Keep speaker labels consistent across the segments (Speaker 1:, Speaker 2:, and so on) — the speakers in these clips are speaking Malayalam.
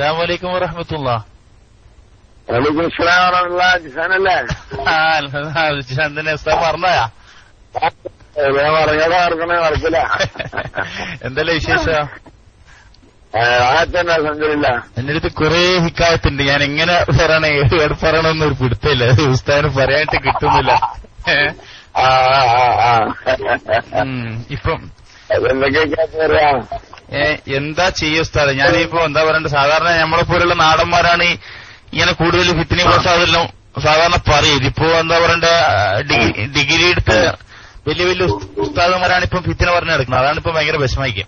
Speaker 1: വറഹമത്തുള്ള.
Speaker 2: വലൈക്കും സ്ലാം വറഹമുല്ല ജിസാനല്ലേ
Speaker 1: ചന്ദന ഉസ്താദ് മറന്നോയാ
Speaker 2: ഞാൻ പറഞ്ഞാൽ മറക്കണേ മറക്കില്ല
Speaker 1: എന്തല്ലേ വിശേഷം? എന്റെ അടുത്ത് കുറെ ഹിക്കായത്തുണ്ട്. ഞാൻ എങ്ങനെ പറയണേ? ഏട് പറയണമെന്ന് ഒരു പിടുത്തില്ല ഉസ്താദിന് പറയാനായിട്ട് കിട്ടുന്നില്ല. ഇപ്പം എന്താ ചെയ്യും ഉസ്താദ്? ഞാനിപ്പോ എന്താ പറയണ്ടത് സാധാരണ നമ്മളെ പോലുള്ള നാടന്മാരാണ് ഇങ്ങനെ കൂടുതൽ ഫിത്തിനെ കുറിച്ച് അതെല്ലാം സാധാരണ പറയും. ഇതിപ്പോ എന്താ പറയണ്ട? ഡിഗ്രി എടുത്ത് വലിയ വലിയ ഉസ്- ഉസ്താദന്മാരാണ് ഇപ്പം ഫിത്തിനെ പറഞ്ഞു നടക്കുന്നത്. അതാണ് ഇപ്പൊ ഭയങ്കര വിഷമിക്കുക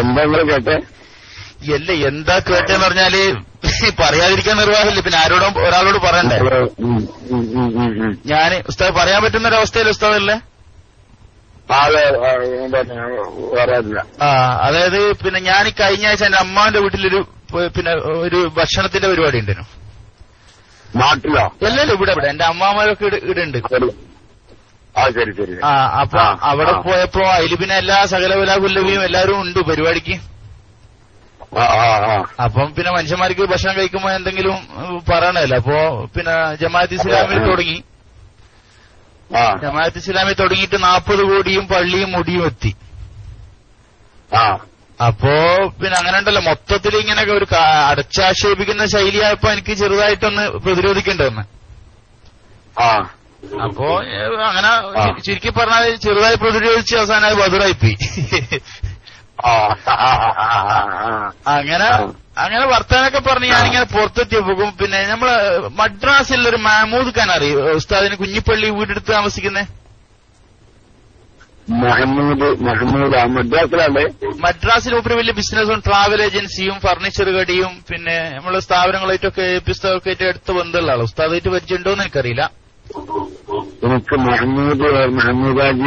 Speaker 2: എന്താ നിങ്ങൾ കേട്ടെ?
Speaker 1: അല്ല എന്താ കേട്ടെന്ന് പറഞ്ഞാൽ പറയാതിരിക്കാൻ നിർവാഹമില്ല. പിന്നെ ആരോടും ഒരാളോട് പറയണ്ടേ. ഞാൻ ഉസ്താദ് പറയാൻ പറ്റുന്ന ഒരു അവസ്ഥയിൽ ഉസ്താദല്ലേ
Speaker 2: ആ, അതെ ആ,
Speaker 1: ആ അതായത് പിന്നെ ഞാൻ ഈ കഴിഞ്ഞ ആഴ്ച എന്റെ അമ്മാന്റെ വീട്ടിലൊരു പിന്നെ ഒരു ഭക്ഷണത്തിന്റെ പരിപാടി ഉണ്ടെന്നു
Speaker 2: നാട്ടിലോ?
Speaker 1: അല്ലല്ലോ ഇവിടെ ഇവിടെ. എന്റെ അമ്മാമാരൊക്കെ ഉണ്ട്.
Speaker 2: ആ ശരി ശരി.
Speaker 1: ആ അപ്പൊ അവിടെ. പോയപ്പോ അതിൽ പിന്നെ എല്ലാ സകലവല കുല്ലവിയും എല്ലാവരും ഉണ്ട് പരിപാടിക്ക്. അപ്പം പിന്നെ മനുഷ്യന്മാർക്ക് ഭക്ഷണം കഴിക്കുമ്പോ എന്തെങ്കിലും പറയണല്ലോ. അപ്പൊ പിന്നെ ജമാഅത്ത് ഇസ്ലാമിൽ തുടങ്ങി. ജമാഅത്ത് ഇസ്ലാമി തുടങ്ങിയിട്ട് നാൽപ്പത് കോടിയും പള്ളിയും മുടിയും എത്തി. അപ്പോ പിന്നെ അങ്ങനെ ഉണ്ടല്ലോ. മൊത്തത്തിൽ ഇങ്ങനെ ഒരു അടച്ചാക്ഷേപിക്കുന്ന ശൈലിയായപ്പോ എനിക്ക് ചെറുതായിട്ടൊന്ന്
Speaker 2: പ്രതിരോധിക്കേണ്ടതെന്ന്.
Speaker 1: അപ്പോ അങ്ങനെ ചുരുക്കി പറഞ്ഞാൽ ചെറുതായി പ്രതിരോധിച്ച് അവസാനം അത് ബദറായിപ്പോയി. അങ്ങനെ അങ്ങനെ വർത്താനൊക്കെ പറഞ്ഞ് ഞാനിങ്ങനെ പുറത്തെത്തി പോകും. പിന്നെ നമ്മൾ മദ്രാസിൽ ഒരു മഹമൂദ് ഖാൻ അറിയോ? ഉസ്താദിന് കുഞ്ഞിപ്പള്ളി വീടെടുത്ത് താമസിക്കുന്നേ?
Speaker 2: മഹമ്മൂദ് മഹമ്മൂദ് മദ്രാസിലല്ലേ
Speaker 1: മദ്രാസിൽ ഒരു വലിയ ബിസിനസ്സും ട്രാവൽ ഏജൻസിയും ഫർണിച്ചർ കടിയും പിന്നെ നമ്മളെ സ്ഥാപനങ്ങളായിട്ടൊക്കെ പുസ്തകമൊക്കെ ആയിട്ട് എടുത്ത് ബന്ധമുള്ള ഉസ്താദായിട്ട് പരിചയമുണ്ടോന്ന് എനിക്കറിയില്ല.
Speaker 2: എനിക്ക് മഹമ്മൂദ്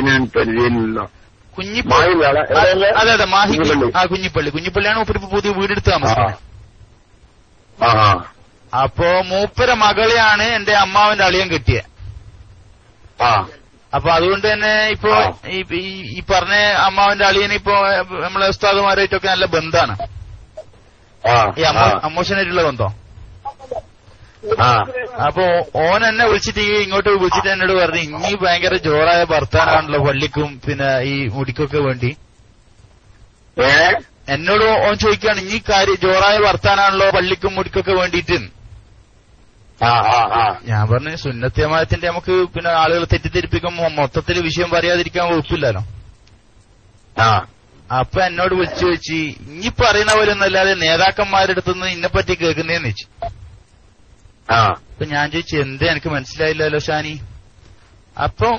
Speaker 2: ഞാൻ പരിചയമില്ലല്ലോ
Speaker 1: കുഞ്ഞിപ്പള്ളി? അതെ അതെ മാഹി ആ കുഞ്ഞിപ്പള്ളി. കുഞ്ഞിപ്പള്ളിയാണ് മൂപ്പര് ഇപ്പൊ പുതിയ വീടെടുത്ത് താമസിക്കുന്നത് അപ്പോ മൂപ്പര മകളെയാണ് എന്റെ അമ്മാവന്റെ അളിയൻ
Speaker 2: കെട്ടിയ.
Speaker 1: അപ്പൊ അതുകൊണ്ട് തന്നെ ഇപ്പോ ഈ പറഞ്ഞ അമ്മാവന്റെ അളിയന് ഇപ്പോ നമ്മളെ ഉസ്താദുമാരായിട്ടൊക്കെ നല്ല ബന്ധാണ്. ഈ അമ്മ അമ്മോഷനായിട്ടുള്ള ബന്ധം.
Speaker 2: ആ
Speaker 1: അപ്പൊ ഓൻ എന്നെ വിളിച്ചിട്ട് ഈ ഇങ്ങോട്ട് വിളിച്ചിട്ട് എന്നോട് പറഞ്ഞു ഇനി ഭയങ്കര ജോറായ ഭർത്താനാണല്ലോ പള്ളിക്കും പിന്നെ ഈ മുടിക്കൊക്കെ വേണ്ടി. എന്നോട് ഓൻ ചോദിക്കാണ് ഇനി കാര്യം ജോറായ ഭർത്താനാണല്ലോ പള്ളിക്കും മുടിക്കൊക്കെ വേണ്ടിയിട്ട്. ഞാൻ പറഞ്ഞു സുന്നത്യമായത്തിന്റെ നമുക്ക് പിന്നെ ആളുകൾ തെറ്റിദ്ധരിപ്പിക്കുമ്പോ മൊത്തത്തിൽ വിഷയം പറയാതിരിക്കാൻ വകുപ്പില്ലല്ലോ. അപ്പൊ എന്നോട് വിളിച്ചു വെച്ച് ഇനി പറയുന്ന പോലെ ഒന്നല്ലാതെ നേതാക്കന്മാരുടെ അടുത്തുനിന്ന് ഇന്നെപ്പറ്റി കേൾക്കുന്നേന്ന് വെച്ചു അപ്പൊ ഞാൻ ചോദിച്ചു എന്ത്? എനിക്ക് മനസ്സിലായില്ലല്ലോ ഷാനി. അപ്പൊ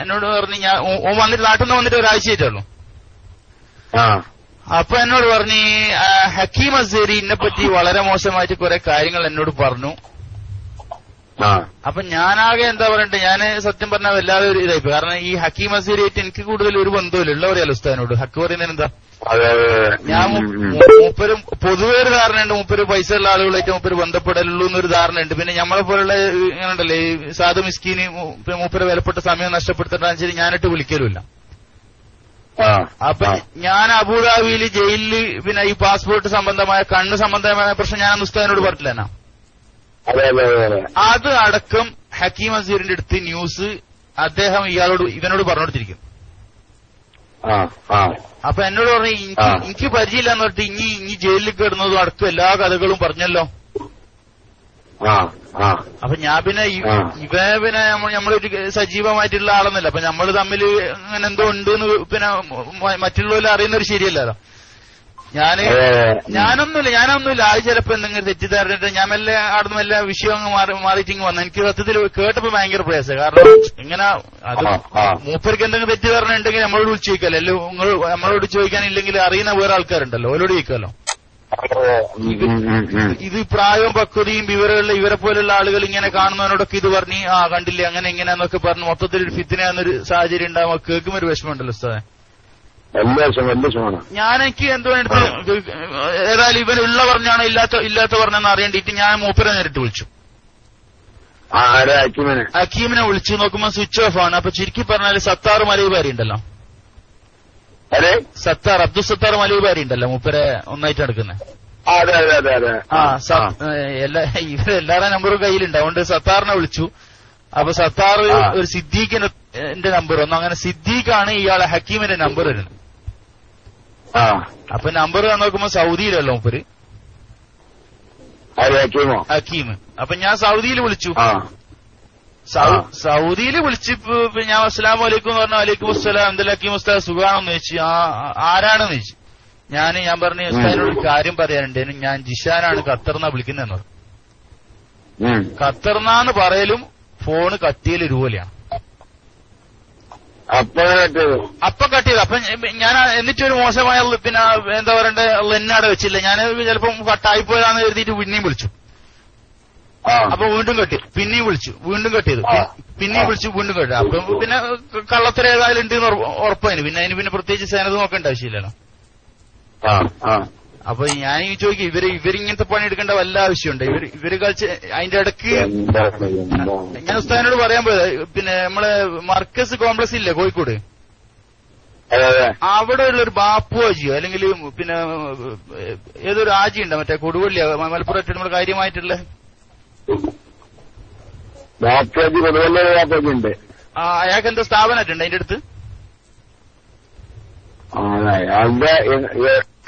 Speaker 1: എന്നോട് പറഞ്ഞു ഞാൻ ഓ- ഓൻ വന്നിട്ട് നാട്ടിൽ നിന്ന് വന്നിട്ട് ഒരാഴ്ചയായിട്ടുള്ളൂ അപ്പൊ എന്നോട് പറഞ്ഞു ഹക്കീം അസേരി എന്നെ പറ്റി വളരെ മോശമായിട്ട് കുറെ കാര്യങ്ങൾ എന്നോട് പറഞ്ഞു. അപ്പൊ ഞാനാകെ എന്താ പറയണ്ടേ ഞാൻ സത്യം പറഞ്ഞാൽ വല്ലാതെ ഒരു ഇതായിപ്പോ കാരണം ഈ ഹക്കീം അസീരിയായിട്ട് എനിക്ക് കൂടുതൽ ഒരു ബന്ധമില്ല ഉള്ള പറയാലോ ഉസ്താദിനോട് ഹക്ക് പറയുന്നതിന് എന്താ. ഞാൻ മൂപ്പരും പൊതുവേ ഒരു ധാരണയുണ്ട്. മൂപ്പര് പൈസ ഉള്ള ആളുകളായിട്ട് മൂപ്പര് ബന്ധപ്പെടലുള്ളൂ എന്നൊരു ധാരണയുണ്ട്. പിന്നെ നമ്മളെ പോലുള്ള ഇങ്ങനെ ഉണ്ടല്ലേ ഈ സാധു മിസ്കീന് മൂപ്പര് വിലപ്പെട്ട സമയം നഷ്ടപ്പെടുത്തിട്ടാന്ന് വെച്ചാൽ ഞാനിട്ട് വിളിക്കലുമില്ല. അപ്പൊ ഞാൻ അബുദാബിയിൽ ജയിലിൽ പിന്നെ ഈ പാസ്പോർട്ട് സംബന്ധമായ കണ്ണ് സംബന്ധമായ പ്രശ്നം ഞാൻ ഉസ്താദിനോട് പറഞ്ഞില്ല എന്നാ.
Speaker 2: അതെ
Speaker 1: അടക്കം ഹക്കീം അസീറിന്റെ അടുത്ത് ന്യൂസ് അദ്ദേഹം ഇയാളോട് ഇവനോട് പറഞ്ഞു കൊടുത്തിരിക്കും
Speaker 2: ആ ആ.
Speaker 1: അപ്പൊ എന്നോട് പറഞ്ഞു എനിക്ക് പരിചയമില്ല എന്ന് പറഞ്ഞിട്ട് ഇനി ഇനി ജയിലിൽ കിടന്നതും അടക്കം എല്ലാ കഥകളും പറഞ്ഞല്ലോ. അപ്പൊ ഞാൻ പിന്നെ. ഇവ പിന്നെ നമ്മ- നമ്മളൊരു സജീവമായിട്ടുള്ള ആളൊന്നുമല്ല. അപ്പൊ നമ്മൾ തമ്മിൽ അങ്ങനെ എന്തോ ഉണ്ട് എന്ന് പിന്നെ മറ്റുള്ളവരെ അറിയുന്നൊരു ശരിയല്ലല്ലോ. ഞാൻ
Speaker 2: അതെ, അതെ.
Speaker 1: ഞാനൊന്നുമില്ല ഞാനൊന്നുമില്ല ആദ്യം ചിലപ്പോ എന്തെങ്കിലും തെറ്റിദ്ധാരണ ഞാൻ മെല്ലെ അവിടുന്ന് മെല്ലെ വിഷയം അങ്ങ് മാറി മാറിയിട്ട് ഇങ്ങ് വന്നു എനിക്ക് സത്യത്തിൽ കേട്ടപ്പോ ഭയങ്കര പ്രയാസം കാരണം ഇങ്ങനെ അത്. മൂപ്പർക്ക് എന്തെങ്കിലും തെറ്റിദ്ധാരണ ഉണ്ടെങ്കിൽ നമ്മളോട് വിളിച്ച് ചോദിക്കാലോ അല്ലോ നിങ്ങൾ നമ്മളോട് ചോദിക്കാനില്ലെങ്കിൽ അറിയുന്ന വേറെ ആൾക്കാരുണ്ടല്ലോ അവരോട് ചോദിക്കാലോ
Speaker 2: അതെ.
Speaker 1: ഇത് പ്രായവും പക്വതയും വിവരമുള്ള ഇവരെ പോലുള്ള ആളുകൾ ഇങ്ങനെ കാണുന്നവരോടൊക്കെ ഇത് പറഞ്ഞ് ആ കണ്ടില്ലേ അങ്ങനെ ഇങ്ങനെയാന്നൊക്കെ പറഞ്ഞ് മൊത്തത്തിൽ ഒരു ഫിത്തിനാന്നൊരു സാഹചര്യം ഉണ്ടാകുമ്പോൾ കേൾക്കുമ്പോൾ ഒരു വിഷമമുണ്ടല്ലോ ഉസ്താദെ
Speaker 2: വിഷമാണ്
Speaker 1: ഞാൻ എനിക്ക് എന്തോ എടുത്ത് ഏതായാലും ഇവൻ ഉള്ള പറഞ്ഞാണോ ഇല്ലാത്ത ഇല്ലാത്ത പറഞ്ഞെന്ന് അറിയേണ്ടിട്ട് ഞാൻ മൂപ്പരെ നേരിട്ട് വിളിച്ചു. ഹക്കീമിനെ? വിളിച്ചു. നോക്കുമ്പോ സ്വിച്ച് ഓഫ് ആണ്. അപ്പൊ ചുരുക്കി പറഞ്ഞാൽ സത്താർ മലയുപാരി ഉണ്ടല്ലോ. സത്താർ അബ്ദുൽ സത്താർ മലൂബാരി ഉണ്ടല്ലോ മൂപ്പരെ ഒന്നായിട്ട് നടക്കുന്നത്
Speaker 2: ആ, അതെ അതെ അതെ അതെ.
Speaker 1: ആ സ- ഏഹ് എല്ലാ ഇവരെല്ലാരുടെ നമ്പറും കയ്യിലുണ്ട്. അതുകൊണ്ട് സത്താറിനെ വിളിച്ചു. അപ്പൊ സത്താർ ഒരു സിദ്ദീഖിന്റെ നമ്പർ ഒന്നും അങ്ങനെ സിദ്ദീഖാണ് ഇയാളെ ഹക്കീമിന്റെ നമ്പർ വരുന്നത്. അപ്പൊ നമ്പർ നോക്കുമ്പോ സൗദിയിലല്ലോ മൂപ്പര് ഹക്കീം. അപ്പൊ ഞാൻ സൗദിയിൽ വിളിച്ചു. സൗദിയിൽ വിളിച്ച് ഞാൻ അസ്സലാം വലൈക്കും എന്ന് പറഞ്ഞു വലൈക്കും അസ്സലാം എന്തെല്ലാം ഹക്കീം ഉസ്താദ് സുഖാണെന്ന് ചോദിച്ചു. ആരാണെന്ന് ചോദിച്ചു. ഞാൻ ഞാൻ പറഞ്ഞു ഉസ്താദിനോട് ഒരു കാര്യം പറയാനുണ്ട്. ഞാൻ ജിഷാനാണ് ഖത്തർന്നാ വിളിക്കുന്നതെന്ന് പറഞ്ഞു.
Speaker 2: ഉം.
Speaker 1: ഖത്തർന്നാന്ന് പറയലും ഫോണ് കട്ടിയിൽ രൂപയാണ്
Speaker 2: അപ്പൊ
Speaker 1: കട്ട് ചെയ്തു. അപ്പൊ ഞാൻ എന്നിട്ടൊരു മോശമായ പിന്നെ എന്താ പറയണ്ടേ എന്നാടെ വെച്ചില്ല. ഞാൻ ചിലപ്പം കട്ടായി പോയതാന്ന് കരുതിയിട്ട് പിന്നെയും വിളിച്ചു. അപ്പൊ വീണ്ടും കട്ടി പിന്നെയും വിളിച്ചു. വീണ്ടും
Speaker 2: കെട്ടിയത്
Speaker 1: പിന്നെയും വിളിച്ചു വീണ്ടും കട്ടി അപ്പൊ പിന്നെ കള്ളത്തര ഏതായാലും ഉണ്ട് എന്ന് ഉറപ്പ് ഉറപ്പായിരുന്നു പിന്നെ അതിന് പിന്നെ പ്രത്യേകിച്ച് സേനത് നോക്കേണ്ട ആവശ്യമില്ലല്ലോ. അപ്പൊ ഞാൻ ഈ ചോദിക്കും ഇവർ ഇവരിങ്ങനത്തെ പണി എടുക്കേണ്ട വല്ല ആവശ്യമുണ്ട്? ഇവർ ഇവർ കളിച്ച് അതിന്റെ
Speaker 2: ഇടയ്ക്ക്
Speaker 1: ഞാൻ ഉസ്താദിനോട് പറയാൻ പോയത് പിന്നെ നമ്മളെ മർക്കസ് കോംപ്ലക്സ് ഇല്ലേ കോഴിക്കോട്? അവിടെ ഉള്ള ഒരു ബാപ്പു ആജിയോ അല്ലെങ്കിൽ പിന്നെ ഏതൊരു ആജി ഉണ്ടോ മറ്റേ കൊടുവള്ളി മലപ്പുറത്ത് നമ്മൾ കാര്യമായിട്ടുള്ള? അയാൾക്ക് എന്താ സ്ഥാപനമായിട്ടുണ്ട് അതിന്റെ അടുത്ത്?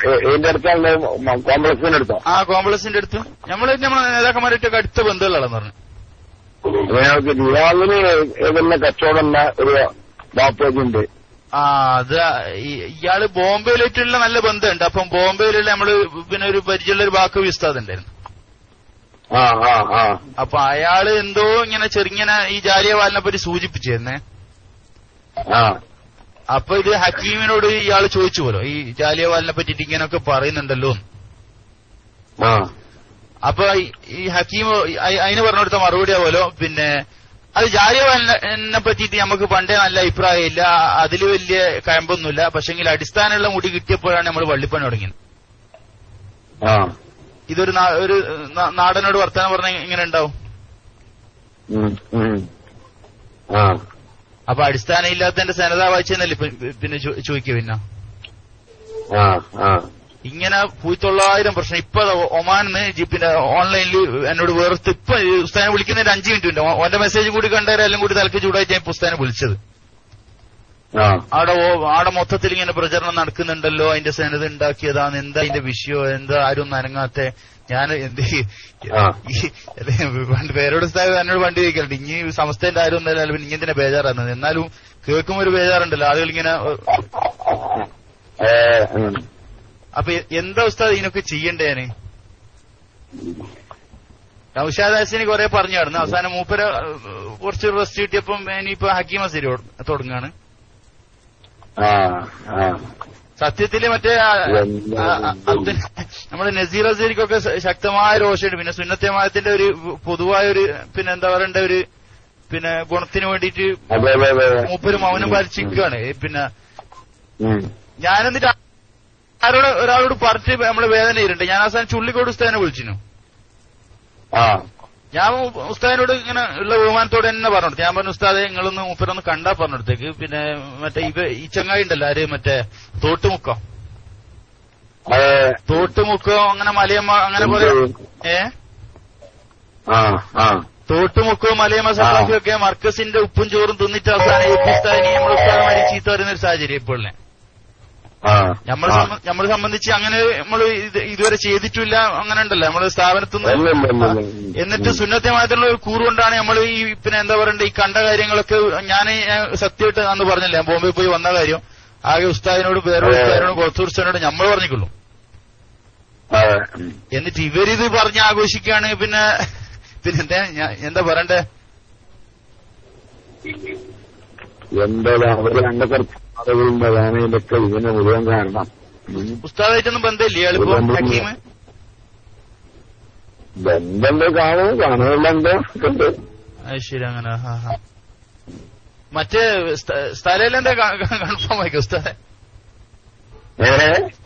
Speaker 2: ഇതിന്റെ അടുത്താണ് കോംപ്ലക്സിന്റെ അടുത്തോ?
Speaker 1: ആ കോംപ്ലക്സിന്റെ അടുത്ത്. നമ്മൾ നമ്മളെ നേതാക്കന്മാരായിട്ടൊക്കെ അടുത്ത ബന്ധുക്കളാണെന്ന് പറഞ്ഞു.
Speaker 2: ഞങ്ങൾക്ക് ഏതെല്ലാം കച്ചവടമുള്ള ഒരു ബാപ്പേജ് ഉണ്ട്
Speaker 1: ആ അത് ഇയാൾ ബോംബെയിലായിട്ടുള്ള നല്ല ബന്ധമുണ്ട്. അപ്പം ബോംബെയിലുള്ള നമ്മൾ പിന്നെ ഒരു പരിചയമുള്ള ഒരു വാക്ക് വിസ്താദ് ഉണ്ടായിരുന്നു അപ്പൊ അയാൾ എന്തോ ഇങ്ങനെ ചെറുങ്ങനെ ഈ ജാലിയ വാലിനെ പറ്റി സൂചിപ്പിച്ചിരുന്നേ. അപ്പൊ ഇത് ഹക്കീമിനോട് ഇയാൾ ചോദിച്ചു പോലോ ഈ ജാലിയവാലിനെ പറ്റിട്ട് ഇങ്ങനൊക്കെ പറയുന്നുണ്ടല്ലോ. അപ്പൊ ഈ- ഹക്കീം അതിന് പറഞ്ഞെടുത്ത മറുപടി പോലോ പിന്നെ അത് ജാലിയവാലിനെ പറ്റിയിട്ട് നമുക്ക് പണ്ടേ നല്ല അഭിപ്രായമില്ല അതിൽ വലിയ കയമ്പൊന്നുമില്ല പക്ഷെങ്കിൽ അടിസ്ഥാനമുള്ള മുടി കിട്ടിയപ്പോഴാണ് നമ്മൾ വള്ളിപ്പണി തുടങ്ങിയത്. ഇതൊരു ഒരു നാടനോട് വർത്തമാനം പറഞ്ഞ ഇങ്ങനെ ഉണ്ടാവും? അപ്പൊ അടിസ്ഥാനം ഇല്ലാത്തതിന്റെ സനത വായിച്ചെന്നല്ലേ പിന്നെ ചോദിക്കുക പിന്നെ? ഇങ്ങനെ പൂത്തൊള്ളായിരം പ്രശ്നം. ഇപ്പൊ ഒമാനിന്ന് പിന്നെ ഓൺലൈനിൽ എന്നോട് വേർത്ത് ഇപ്പൊ പുസ്തകം ഉസ്താനെ അഞ്ചു അഞ്ച് മിനിറ്റ് ഉണ്ട്. ഓന്റെ മെസ്സേജ് കൂടി കണ്ടവരെല്ലാം എല്ലാം കൂടി തലക്ക് ചൂടായിട്ട് ഞാൻ പുസ്തകം വിളിച്ചത്. അവിടെ അവിടെ മൊത്തത്തിൽ ഇങ്ങനെ പ്രചരണം നടക്കുന്നുണ്ടല്ലോ. അതിന്റെ സേനത ഉണ്ടാക്കിയതാണ് എന്താ അതിന്റെ വിഷയോ? എന്താ ആരും നനങ്ങാത്ത അനങ്ങാത്ത? ഞാൻ എന്ത് പണ്ട് പേരോട് എന്നോട് പണ്ട് ചോദിക്കലുണ്ട് ഇനി സമസ്തന്റെ ആരും ഒന്നല്ല പിന്നെ ഇങ്ങനെ ബേജാറാണ് എന്നാലും കേൾക്കുമ്പോ ഒരു ബേജാറുണ്ടല്ലോ ആളുകൾ ഇങ്ങനെ അപ്പൊ എന്താ ഉസ്താദ് ഇതിനൊക്കെ ചെയ്യണ്ടേ ഞാൻ? നൌഷാദ് കുറെ പറഞ്ഞു കിടന്നു അവസാനം മൂപ്പര കുറച്ച് റെസ്റ്റ് കിട്ടിയപ്പം ഇനിയിപ്പോ ഹക്കീമ സിരി തുടങ്ങാണ്. സത്യത്തിൽ മറ്റേ നമ്മുടെ നസീർ അസീരിക്കൊക്കെ ശക്തമായ രോഷമുണ്ട് പിന്നെ സുന്നത്യമായത്തിന്റെ ഒരു പൊതുവായ ഒരു പിന്നെ എന്താ പറയണ്ട ഒരു പിന്നെ ഗുണത്തിന് വേണ്ടിയിട്ട് മൂപ്പര് മൗനം പാലിച്ചിരിക്കുകയാണ് പിന്നെ ഞാനെന്നിട്ട് ആരോട് ഒരാളോട് പറഞ്ഞിട്ട് നമ്മൾ വേദന ഇരുണ്ട് ഞാൻ അവസാനം ചുള്ളിക്കോട് ഉസ്താനെ വിളിച്ചിരുന്നു. ഞാൻ ഉസ്താദിനോട് ഇങ്ങനെ ഉള്ള ബഹുമാനത്തോടെ തന്നെ പറഞ്ഞു ഞാൻ പറഞ്ഞു ഉസ്താദെ നിങ്ങളൊന്ന് മൂപ്പരൊന്ന് കണ്ടാ പറഞ്ഞെടുത്തേക്ക്. പിന്നെ മറ്റേ ഇവ ഈ ചങ്ങായി ഉണ്ടല്ലോ ആര് മറ്റേ തോട്ടുമുക്കം? തോട്ടുമുക്കോ അങ്ങനെ മലയമ്മ അങ്ങനെ പോലെ ഏ? തോട്ടുമുക്കോ മലയമ്മ സഹാഫിയൊക്കെ മർക്കസിന്റെ ഉപ്പും ചോറും തിന്നിട്ട് അവസാനം ഉസ്താദിനെ നമ്മൾ ഉസ്താദ് ചീത്ത വരുന്ന ഒരു സാഹചര്യം ഇപ്പോഴേ
Speaker 2: ആ
Speaker 1: നമ്മളെ നമ്മളെ സംബന്ധിച്ച് അങ്ങനെ നമ്മൾ ഇതുവരെ ചെയ്തിട്ടില്ല അങ്ങനെ ഉണ്ടല്ലോ നമ്മൾ
Speaker 2: ഇല്ല, ഇല്ല.
Speaker 1: എന്നിട്ട് സുന്നത്യമായിട്ടുള്ള ഒരു കൂറുകൊണ്ടാണ് നമ്മൾ ഈ പിന്നെ എന്താ പറയണ്ടേ ഈ കണ്ട കാര്യങ്ങളൊക്കെ ഞാൻ സത്യമായിട്ട് അന്ന് പറഞ്ഞില്ല ഞാൻ ബോംബെ പോയി വന്ന കാര്യം. ആകെ ഉസ്താദിനോട് വേറെ
Speaker 2: അതെ.
Speaker 1: ഉസ്താദിനോട് നമ്മൾ
Speaker 2: പറഞ്ഞിക്കുള്ളൂ.
Speaker 1: എന്നിട്ട് ഇവരിത് പറഞ്ഞ് ആഘോഷിക്കുകയാണ് പിന്നെ പിന്നെ എന്താ എന്താ പറയണ്ടേ?
Speaker 2: എന്താ അവർ കുറച്ച് ആളുകളുണ്ട് വേനയിലൊക്കെ ഇതിന് മുഴുവൻ കാരണം. പുസ്തകമായിട്ടൊന്നും
Speaker 1: ഉസ്താദായിട്ടൊന്നും ബന്ധമില്ല
Speaker 2: ബന്ധമുണ്ട് കാണും എന്തോ ഉണ്ട്.
Speaker 1: ശരി അങ്ങനെ മറ്റേ സ്ഥലയിലെന്താ കൺഫേം ആയിക്കോ ഉസ്താദെ?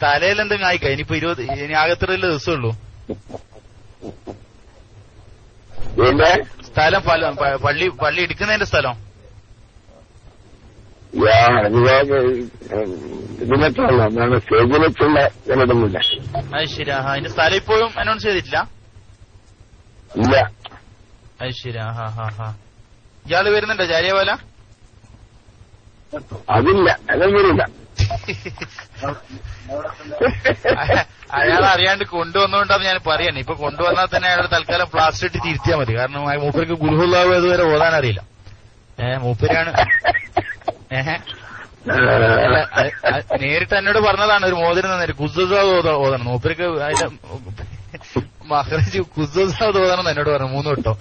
Speaker 1: തലയിലെന്തെങ്കിലും ആയിക്കോ ഇനിയിപ്പോ ഇരുപത് ഇനി ആകത്തിരല്ല ദിവസമുള്ളൂ സ്ഥലം പള്ളി പള്ളി എടുക്കുന്നതിന്റെ സ്ഥലം.
Speaker 2: യാ അനുവാദ ഇതിനൊക്കെയുള്ള എന്താണ് സ്റ്റേജിൽ വെച്ചുള്ള ചിലതൊന്നുമില്ല
Speaker 1: അത് ശരി ആഹാ അതിന്റെ സ്ഥലം ഇപ്പോഴും അനൗൺസ് ചെയ്തിട്ടില്ല?
Speaker 2: ഇല്ല.
Speaker 1: അത് ശരി ആഹാ ഹാ ഹാ ഇയാൾ വരുന്നുണ്ടോ ജാരിയവാല
Speaker 2: അതില്ല. അതൊന്നുമില്ല
Speaker 1: അയാൾ അറിയാണ്ട് കൊണ്ടുവന്നുകൊണ്ടാന്ന് ഞാൻ പറയണേ ഇപ്പൊ കൊണ്ടുവന്നാൽ തന്നെ അയാൾ തൽക്കാലം പ്ലാസ്റ്റർ ഇട്ട് തിരുത്തിയാൽ മതി. കാരണം മൂപ്പർക്ക് ഗുരുഹുല്ലാവ് ഇതുവരെ ഓതാൻ അറിയില്ല. ഏഹ് മൂപ്പരാണ് നേരിട്ട് എന്നോട് പറഞ്ഞതാണ് ഒരു മോതിരം തന്നെ കുസ്സാവ് ഓതണം. മൂപ്പർക്ക് അതിന്റെ മഹർജി കുസ്സാവ് ഓതണം എന്നോട് പറഞ്ഞു മൂന്ന്
Speaker 2: വട്ടോ.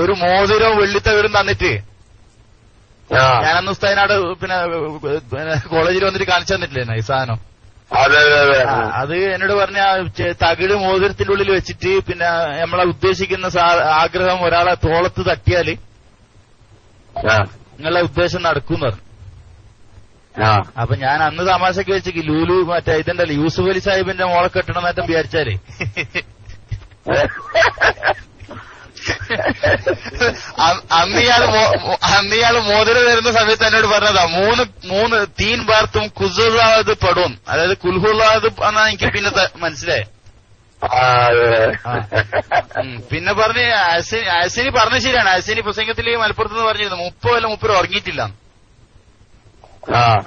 Speaker 1: ഒരു മോതിരവും വെള്ളിത്തകടും തന്നിട്ട്. ഞാനന്ന് ഉസ്താദിനാട് പിന്നെ കോളേജിൽ വന്നിട്ട് കാണിച്ചു തന്നിട്ടില്ലേ ഈ സാധനം?
Speaker 2: അതെ
Speaker 1: എന്നോട് പറഞ്ഞ തകിട് മോതിരത്തിന്റെ ഉള്ളിൽ വെച്ചിട്ട് പിന്നെ നമ്മളെ ഉദ്ദേശിക്കുന്ന ആഗ്രഹം ഒരാളെ തോളത്ത്
Speaker 2: തട്ടിയാൽ
Speaker 1: നിങ്ങളെ ഉദ്ദേശം നടക്കും പറഞ്ഞു അപ്പൊ ഞാൻ അന്ന് തമാശക്ക് വെച്ചേക്ക് ലൂലു മറ്റേ ഇതുണ്ടല്ലോ യൂസുഫ് അലി സാഹിബിന്റെ മോളെ കെട്ടണം എന്നേറ്റം വിചാരിച്ചാലേ അന്ന് ഇയാൾ അന്ന് ഇയാൾ മോതിരം തരുന്ന സമയത്ത് എന്നോട് പറഞ്ഞതാ മൂന്ന് മൂന്ന് തീൻ ബാർത്തും കുസുള്ളാത് പെടും. അതായത് കുൽഹുള്ളാത് എന്നാ എനിക്ക് പിന്നെ മനസ്സിലായി. പിന്നെ പറഞ്ഞ് അസിനി പറഞ്ഞ ശരിയാണ്. അസിനി പ്രസംഗത്തിൽ മലപ്പുറത്ത് നിന്ന് പറഞ്ഞിരുന്നു. മുപ്പത് അല്ല മുപ്പത് ഉറങ്ങിയിട്ടില്ല.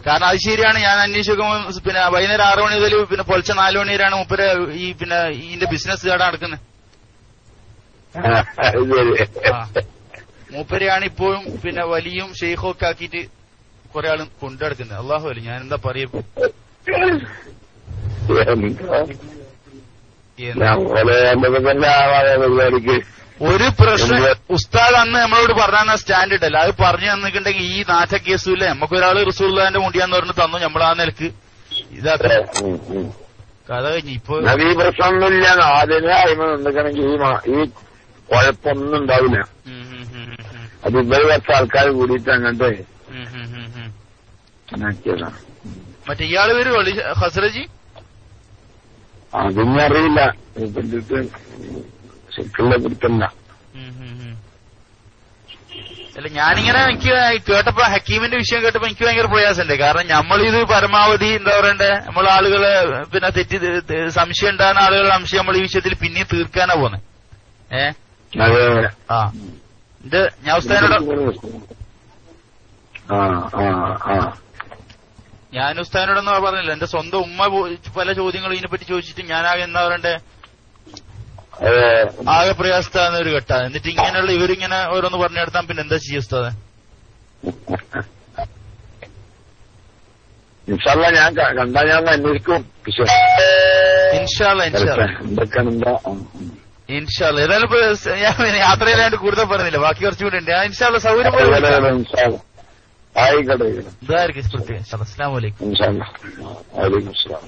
Speaker 1: കാരണം അത് ശരിയാണ്. ഞാൻ അന്വേഷിക്കുമ്പോൾ പിന്നെ വൈകുന്നേരം ആറു മണി മുതൽ പിന്നെ പൊളിച്ച നാലു മണി വരെയാണ് മുപ്പര് ഈ പിന്നെ ഇതിന്റെ ബിസിനസ് കട നടക്കുന്നത്. മൂപ്പരെയാണ് ഇപ്പോഴും പിന്നെ വലിയും ഷെയ്ഖും ഒക്കെ ആക്കിയിട്ട് കുറെ ആളും കൊണ്ടുനടക്കുന്നത്. അള്ളാഹു അല്ലെ ഞാൻ എന്താ? പറയും
Speaker 2: എന്താ? ഞാൻ പോലെ എന്തൊക്കെ തന്നെ ആവാതെ പരിപാടിക്ക്
Speaker 1: ഒരു പ്രശ്നം ഉസ്താദ് അന്ന് നമ്മളോട് പറഞ്ഞ സ്റ്റാൻഡേർഡ് അല്ല അത് പറഞ്ഞു തന്നിട്ടുണ്ടെങ്കിൽ ഈ നാറ്റ കേസുമില്ല ഒരാൾ റിസൂർദാന്റെ മുടിയാന്ന് പറഞ്ഞ് തന്നു നമ്മൾ ആ നിലയ്ക്ക്. ഇതാത്ര. കഥ. കഴിഞ്ഞു ഇപ്പൊ
Speaker 2: ഈ പ്രശ്നമൊന്നുമില്ല. ആദ്യമേ അയിമ നിന്നിക്കണമെങ്കിൽ ഈ ഈ കുഴപ്പമൊന്നും ഉണ്ടാവില്ല. അത് ഇവർ കുറച്ച് ആൾക്കാർ കൂടിയിട്ട്
Speaker 1: ഉം. മറ്റേ ഇയാൾ പേര് ഹസ്രജി?
Speaker 2: അതൊന്നും അറിയില്ല. ശരിക്കുള്ള പിടുത്തല്ല.
Speaker 1: അല്ല ഞാനിങ്ങനെ എനിക്ക് കേട്ടപ്പോ ഹക്കീമിന്റെ വിഷയം കേട്ടപ്പോ എനിക്ക് ഭയങ്കര പ്രയാസമുണ്ട്. കാരണം നമ്മളിത് പരമാവധി എന്താ പറയണ്ടേ? നമ്മൾ ആളുകളെ പിന്നെ തെറ്റി സംശയം ഉണ്ടാകുന്ന ആളുകളുടെ സംശയം നമ്മൾ ഈ വിഷയത്തിൽ പിന്നെ തീർക്കാനാ പോന്നെ. ഏ?
Speaker 2: അതെ.
Speaker 1: ആ. ഇത് ഞാൻ ഉസ്താദിനോട്
Speaker 2: ആ ആ ആ.
Speaker 1: ഞാൻ ഉസ്താദിനോടൊന്നും പറഞ്ഞില്ല. എന്റെ സ്വന്തം ഉമ്മ പല ചോദ്യങ്ങളും ഇതിനെപ്പറ്റി ചോദിച്ചിട്ട് ഞാനാകെ എന്താ പറയണ്ടേ? ആകെ പ്രയാസത്താന്ന് ഒരു ഘട്ട എന്നിട്ട് ഇങ്ങനെയുള്ള ഇവരിങ്ങനെ ഓരോന്ന് പറഞ്ഞെടുത്താൽ പിന്നെ എന്താ ചെയ്യ ഉസ്താദ്?
Speaker 2: ഇൻഷല്ല ഞാൻ കണ്ടാ ഞാൻ അന്വേഷിക്കും.
Speaker 1: ഇൻഷാല്ല ഇൻഷാല്ല. ഇൻഷാല്ല ഏതായാലും ഞാൻ യാത്രയിലായിട്ട് കൂടുതൽ പറഞ്ഞില്ല. ബാക്കി കുറച്ചുകൂടി ഉണ്ട്. ഇൻഷാല്ല സൗകര്യം പോലെ
Speaker 2: അതുപോലെ
Speaker 1: വിളിക്കാം.
Speaker 2: ഇൻഷാല്ല ആയിക്കോട്ടെ
Speaker 1: ഇതായിരിക്കും പ്രത്യേകം അസ്സാം വലൈക്കും
Speaker 2: ഇൻഷാല്ല വലൈക്കും അസ്സലാം